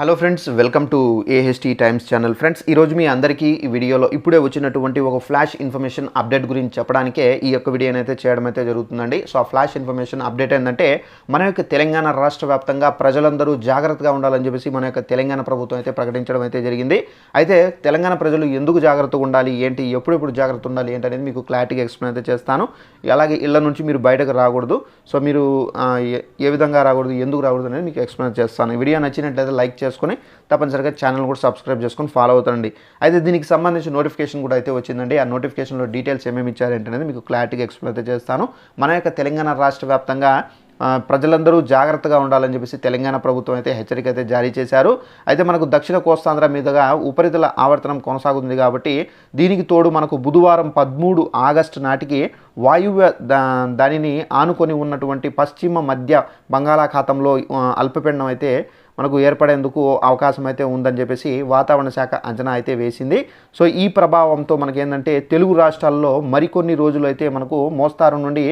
Hello friends welcome to AHT times channel friends ఈరోజు మీ అందరికీ ఈ వీడియోలో ఇప్పుడే వచ్చినటువంటి ఒక ఫ్లాష్ ఇన్ఫర్మేషన్ అప్డేట్ గురించి చెప్పడానికే ఈ యొక్క వీడియోని అయితే చేయడం అయితే జరుగుతుందండి. సో ఆ ఫ్లాష్ ఇన్ఫర్మేషన్ అప్డేట్ ఏంటంటే మన యొక్క తెలంగాణ రాష్ట్ర వ్యాప్తంగా ప్రజలందరూ జాగ్రత్తగా ఉండాలని చెప్పేసి మన యొక్క తెలంగాణ ప్రభుత్వం అయితే ప్రకటించడం అయితే జరిగింది. అయితే తెలంగాణ ప్రజలు ఎందుకు జాగ్రత్తగా ఉండాలి? ఏంటి? ఎప్పుడెప్పుడు జాగ్రత్త ఉండాలి? ఏంటి అనేది మీకు క్లారిటీగా ఎక్స్ప్లెయిన్ అయితే చేస్తాను. అలాగే ఇళ్ళ నుంచి మీరు బయటకు రాకూడదు. సో మీరు ఏ- విధంగా రాకూడదు? ఎందుకు రాకూడదు అనేది మీకు ఎక్స్ప్లెయిన్ చేస్తాను. వీడియో నచ్చినట్లయితే లైక్ చేసుకుని తప్పనిసరిగా ఛానల్ కూడా సబ్స్క్రైబ్ చేసుకొని ఫాలో అవుతారండి అయితే దీనికి సంబంధించి నోటిఫికేషన్ కూడా అయితే వచ్చిందండి. ఆ నోటిఫికేషన్లో డీటెయిల్స్ ఏమేమి ఇచ్చారంటే మీకు క్లారిటీగా ఎక్స్ప్లెయిన్ అయితే చేస్తాను. మన యొక్క తెలంగాణ రాష్ట్ర వ్యాప్తంగా ప్రజలందరూ జాగ్రత్తగా ఉండాలని చెప్పేసి తెలంగాణ ప్రభుత్వం అయితే హెచ్చరిక అయితే జారీ చేశారు. అయితే మనకు దక్షిణ కోస్తాంధ్ర మీదుగా ఉపరితల ఆవర్తనం కొనసాగుతుంది కాబట్టి దీనికి తోడు మనకు బుధవారం పదమూడు ఆగస్టు నాటికి వాయువ్య దా దానిని ఆనుకొని ఉన్నటువంటి పశ్చిమ మధ్య బంగాళాఖాతంలో ఆ, అయితే మనకు ఏర్పడేందుకు అవకాశం అయితే ఉందని చెప్పేసి వాతావరణ శాఖ అంచనా అయితే వేసింది. సో ఈ ప్రభావంతో మనకేంటంటే తెలుగు రాష్ట్రాల్లో మరికొన్ని రోజులు అయితే మనకు మోస్తారు నుండి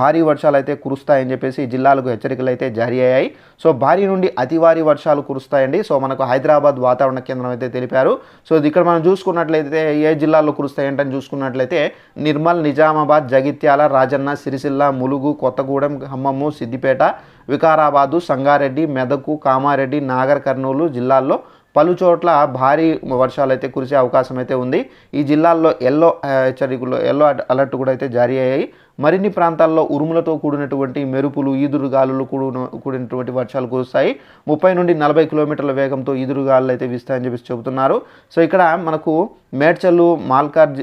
భారీ వర్షాలు అయితే కురుస్తాయని చెప్పేసి జిల్లాలకు హెచ్చరికలు అయితే జారీ అయ్యాయి. సో భారీ నుండి అతి భారీ వర్షాలు కురుస్తాయండి. సో మనకు హైదరాబాద్ వాతావరణ కేంద్రం అయితే తెలిపారు. సో ఇక్కడ మనం చూసుకున్నట్లయితే ఏ జిల్లాల్లో కురుస్తాయంటని చూసుకున్నట్లయితే నిర్మల్ నిజామాబాద్ జగిత్యాల రాజన్న సిరిసిల్ల ములుగు కొత్తగూడెం ఖమ్మము సిద్దిపేట వికారాబాదు సంగారెడ్డి మెదకు కామారెడ్డి నాగర్ కర్నూలు జిల్లాల్లో పలు చోట్ల భారీ వర్షాలు అయితే కురిసే అవకాశం అయితే ఉంది. ఈ జిల్లాల్లో ఎల్లో హెచ్చరికలు ఎల్లో అలర్ట్ కూడా అయితే జారీ అయ్యాయి. మరిన్ని ప్రాంతాల్లో ఉరుములతో కూడినటువంటి మెరుపులు ఈదురుగాలులు కూడిన కూడినటువంటి వర్షాలు కురుస్తాయి. ముప్పై నుండి నలభై కిలోమీటర్ల వేగంతో ఈదురుగాలు అయితే వీస్తాయని చెప్పేసి చెబుతున్నారు. సో ఇక్కడ మనకు మేడ్చల్లు మాల్కాజ్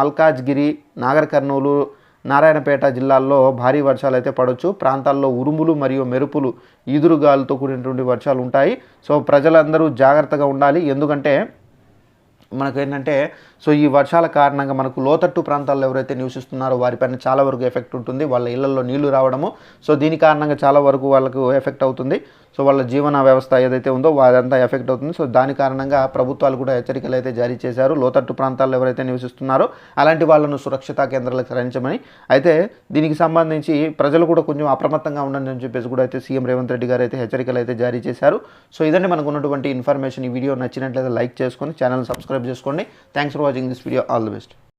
మల్కాజ్గిరి నాగర్ కర్నూలు నారాయణపేట జిల్లాల్లో భారీ వర్షాలు అయితే పడవచ్చు ప్రాంతాల్లో ఉరుములు మరియు మెరుపులు ఈదురుగాలతో కూడినటువంటి వర్షాలు ఉంటాయి సో ప్రజలందరూ జాగ్రత్తగా ఉండాలి. ఎందుకంటే మనకు ఏంటంటే సో ఈ వర్షాల కారణంగా మనకు లోతట్టు ప్రాంతాల్లో ఎవరైతే నివసిస్తున్నారో వారిపైన చాలా వరకు ఎఫెక్ట్ ఉంటుంది. వాళ్ళ ఇళ్ళలో నీళ్ళు రావడము. సో దీని కారణంగా చాలా వరకు వాళ్ళకు ఎఫెక్ట్ అవుతుంది. సో వాళ్ళ జీవన వ్యవస్థ ఏదైతే ఉందో అదంతా ఎఫెక్ట్ అవుతుంది. సో దాని కారణంగా ప్రభుత్వాలు కూడా హెచ్చరికలు అయితే జారీ చేశారు. లోతట్టు ప్రాంతాల్లో ఎవరైతే నివసిస్తున్నారో అలాంటి వాళ్ళను సురక్షిత కేంద్రాలకు తరలించమని అయితే దీనికి సంబంధించి ప్రజలు కూడా కొంచెం అప్రమత్తంగా ఉండండి అని చెప్పేసి కూడా అయితే సీఎం రేవంత్ రెడ్డి గారు అయితే హెచ్చరికలు అయితే జారీ చేశారు. సో ఇదండి మనకు ఉన్నటువంటి ఇన్ఫర్మేషన్ ఈ వీడియో నచ్చినట్లయితే లైక్ చేసుకొని ఛానల్ సబ్స్క్రైబ్ చేసుకోండి. Thanks for watching this video all the best